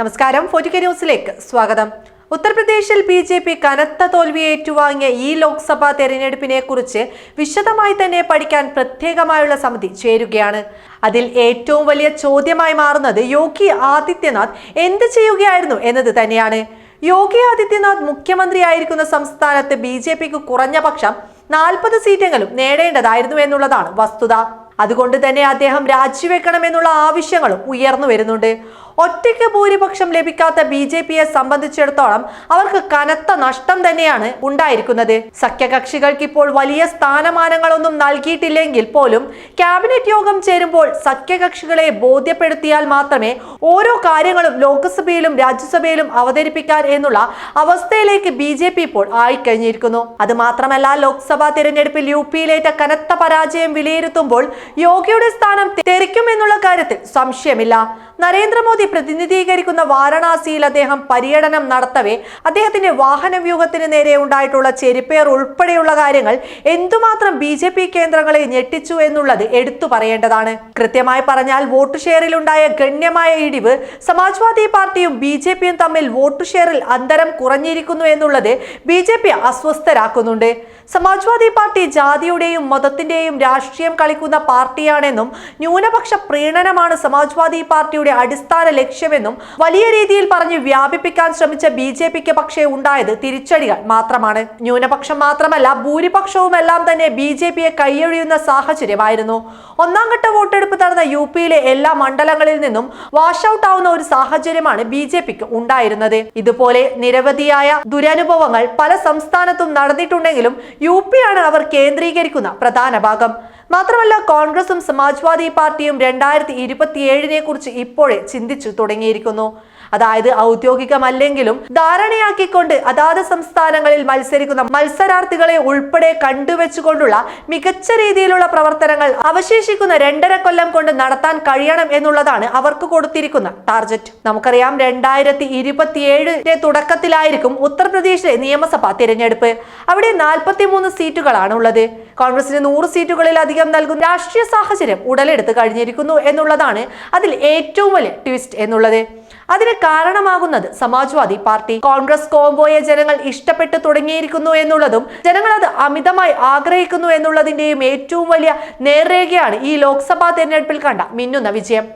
നമസ്കാരം. ഫോർട്ടിക്ക ന്യൂസിലേക്ക് സ്വാഗതം. ഉത്തർപ്രദേശിൽ ബി ജെ പി കനത്ത തോൽവി ഏറ്റുവാങ്ങിയ ഈ ലോക്സഭാ തെരഞ്ഞെടുപ്പിനെ കുറിച്ച് വിശദമായി തന്നെ പഠിക്കാൻ പ്രത്യേകമായുള്ള സമിതി ചേരുകയാണ്. അതിൽ ഏറ്റവും വലിയ ചോദ്യമായി മാറുന്നത് യോഗി ആദിത്യനാഥ് എന്ത് ചെയ്യുകയായിരുന്നു എന്നത് തന്നെയാണ്. യോഗി ആദിത്യനാഥ് മുഖ്യമന്ത്രിയായിരിക്കുന്ന സംസ്ഥാനത്ത് ബി ജെ പിക്ക് കുറഞ്ഞ പക്ഷം നാൽപ്പത് സീറ്റെങ്കിലും നേടേണ്ടതായിരുന്നു എന്നുള്ളതാണ് വസ്തുത. അതുകൊണ്ട് തന്നെ അദ്ദേഹം രാജിവെക്കണമെന്നുള്ള ആവശ്യങ്ങളും ഉയർന്നു വരുന്നുണ്ട്. ഒറ്റയ്ക്ക് ഭൂരിപക്ഷം ലഭിക്കാത്ത ബി ജെ പിയെ സംബന്ധിച്ചിടത്തോളം അവർക്ക് കനത്ത നഷ്ടം തന്നെയാണ് ഉണ്ടായിരിക്കുന്നത്. സഖ്യകക്ഷികൾക്ക് ഇപ്പോൾ വലിയ സ്ഥാനമാനങ്ങളൊന്നും നൽകിയിട്ടില്ലെങ്കിൽ പോലും ക്യാബിനറ്റ് യോഗം ചേരുമ്പോൾ സഖ്യകക്ഷികളെ ബോധ്യപ്പെടുത്തിയാൽ മാത്രമേ ഓരോ കാര്യങ്ങളും ലോക്സഭയിലും രാജ്യസഭയിലും അവതരിപ്പിക്കാൻ എന്നുള്ള അവസ്ഥയിലേക്ക് ബി ജെ പി ഇപ്പോൾ ആയിക്കഴിഞ്ഞിരിക്കുന്നു. അത് മാത്രമല്ല ലോക്സഭാ തിരഞ്ഞെടുപ്പിൽ യു പിയിലേറ്റ കനത്ത പരാജയം വിലയിരുത്തുമ്പോൾ യോഗിയുടെ സ്ഥാനം സംശയമില്ല. നരേന്ദ്രമോദി പ്രതിനിധീകരിക്കുന്ന വാരണാസിയിൽ അദ്ദേഹം പര്യടനം നടത്തവേ അദ്ദേഹത്തിന്റെ വാഹന വ്യൂഹത്തിന് നേരെ ഉണ്ടായിട്ടുള്ള ചെരിപ്പേർ ഉൾപ്പെടെയുള്ള കാര്യങ്ങൾ എന്തുമാത്രം ബി ജെ പി കേന്ദ്രങ്ങളെ ഞെട്ടിച്ചു എന്നുള്ളത് എടുത്തു പറയേണ്ടതാണ്. കൃത്യമായി പറഞ്ഞാൽ വോട്ട് ഷെയറിലുണ്ടായ ഗണ്യമായ ഇടിവ് സമാജ്വാദി പാർട്ടിയും ബി ജെ പിയും തമ്മിൽ വോട്ട് ഷെയറിൽ അന്തരം കുറഞ്ഞിരിക്കുന്നു എന്നുള്ളത് ബി ജെ പി അസ്വസ്ഥരാക്കുന്നുണ്ട്. സമാജ്വാദി പാർട്ടി ജാതിയുടെയും മതത്തിന്റെയും രാഷ്ട്രീയം കളിക്കുന്ന പാർട്ടിയാണെന്നും ന്യൂനപക്ഷ പ്രീണനമാണ് സമാജ്വാദി പാർട്ടിയുടെ അടിസ്ഥാന ലക്ഷ്യമെന്നും വലിയ രീതിയിൽ പറഞ്ഞ് വ്യാപിപ്പിക്കാൻ ശ്രമിച്ച ബി ജെ പിക്ക് പക്ഷേ ഉണ്ടായത് തിരിച്ചടികൾ മാത്രമാണ്. ന്യൂനപക്ഷം മാത്രമല്ല ഭൂരിപക്ഷവും എല്ലാം തന്നെ ബി ജെ പിയെ കൈയൊഴിയുന്ന സാഹചര്യമായിരുന്നു. ഒന്നാം ഘട്ട വോട്ടെടുപ്പ് നടന്ന യു പിയിലെ എല്ലാ മണ്ഡലങ്ങളിൽ നിന്നും വാഷ് ഔട്ട് ആവുന്ന ഒരു സാഹചര്യമാണ് ബി ജെ പിക്ക് ഉണ്ടായിരുന്നത്. ഇതുപോലെ നിരവധിയായ ദുരനുഭവങ്ങൾ പല സംസ്ഥാനത്തും നടന്നിട്ടുണ്ടെങ്കിലും യു ആണ് അവർ കേന്ദ്രീകരിക്കുന്ന പ്രധാന ഭാഗം. മാത്രമല്ല കോൺഗ്രസും സമാജ്വാദി പാർട്ടിയും രണ്ടായിരത്തി ഇരുപത്തിയേഴിനെ കുറിച്ച് ഇപ്പോഴേ ചിന്തിച്ചു തുടങ്ങിയിരിക്കുന്നു. അതായത് ഔദ്യോഗികമല്ലെങ്കിലും ധാരണയാക്കിക്കൊണ്ട് അതാത് സംസ്ഥാനങ്ങളിൽ മത്സരിക്കുന്ന മത്സരാർത്ഥികളെ ഉൾപ്പെടെ കണ്ടുവെച്ചുകൊണ്ടുള്ള മികച്ച രീതിയിലുള്ള പ്രവർത്തനങ്ങൾ അവശേഷിക്കുന്ന രണ്ടര കൊല്ലം കൊണ്ട് നടത്താൻ കഴിയണം എന്നുള്ളതാണ് അവർക്ക് കൊടുത്തിരിക്കുന്ന ടാർജറ്റ് നമുക്കറിയാം രണ്ടായിരത്തി ഇരുപത്തിയേഴിന്റെ തുടക്കത്തിലായിരിക്കും ഉത്തർപ്രദേശിലെ നിയമസഭാ തിരഞ്ഞെടുപ്പ്. അവിടെ നാൽപ്പത്തി മൂന്ന് സീറ്റുകളാണ് ഉള്ളത്. കോൺഗ്രസിന് നൂറ് സീറ്റുകളിലധികം നൽകുന്ന രാഷ്ട്രീയ സാഹചര്യം ഉടലെടുത്ത് കഴിഞ്ഞിരിക്കുന്നു എന്നുള്ളതാണ് അതിൽ ഏറ്റവും വലിയ ട്വിസ്റ്റ് എന്നുള്ളത്. അതിന് കാരണമാകുന്നത് സമാജ്വാദി പാർട്ടി. കോൺഗ്രസ് കോംബോയെ ജനങ്ങൾ ഇഷ്ടപ്പെട്ടു തുടങ്ങിയിരിക്കുന്നു എന്നുള്ളതും ജനങ്ങൾ അത് അമിതമായി ആഗ്രഹിക്കുന്നു എന്നുള്ളതിന്റെയും ഏറ്റവും വലിയ നേർരേഖയാണ് ഈ ലോക്സഭാ തെരഞ്ഞെടുപ്പിൽ കണ്ട മിന്നുന്ന വിജയം.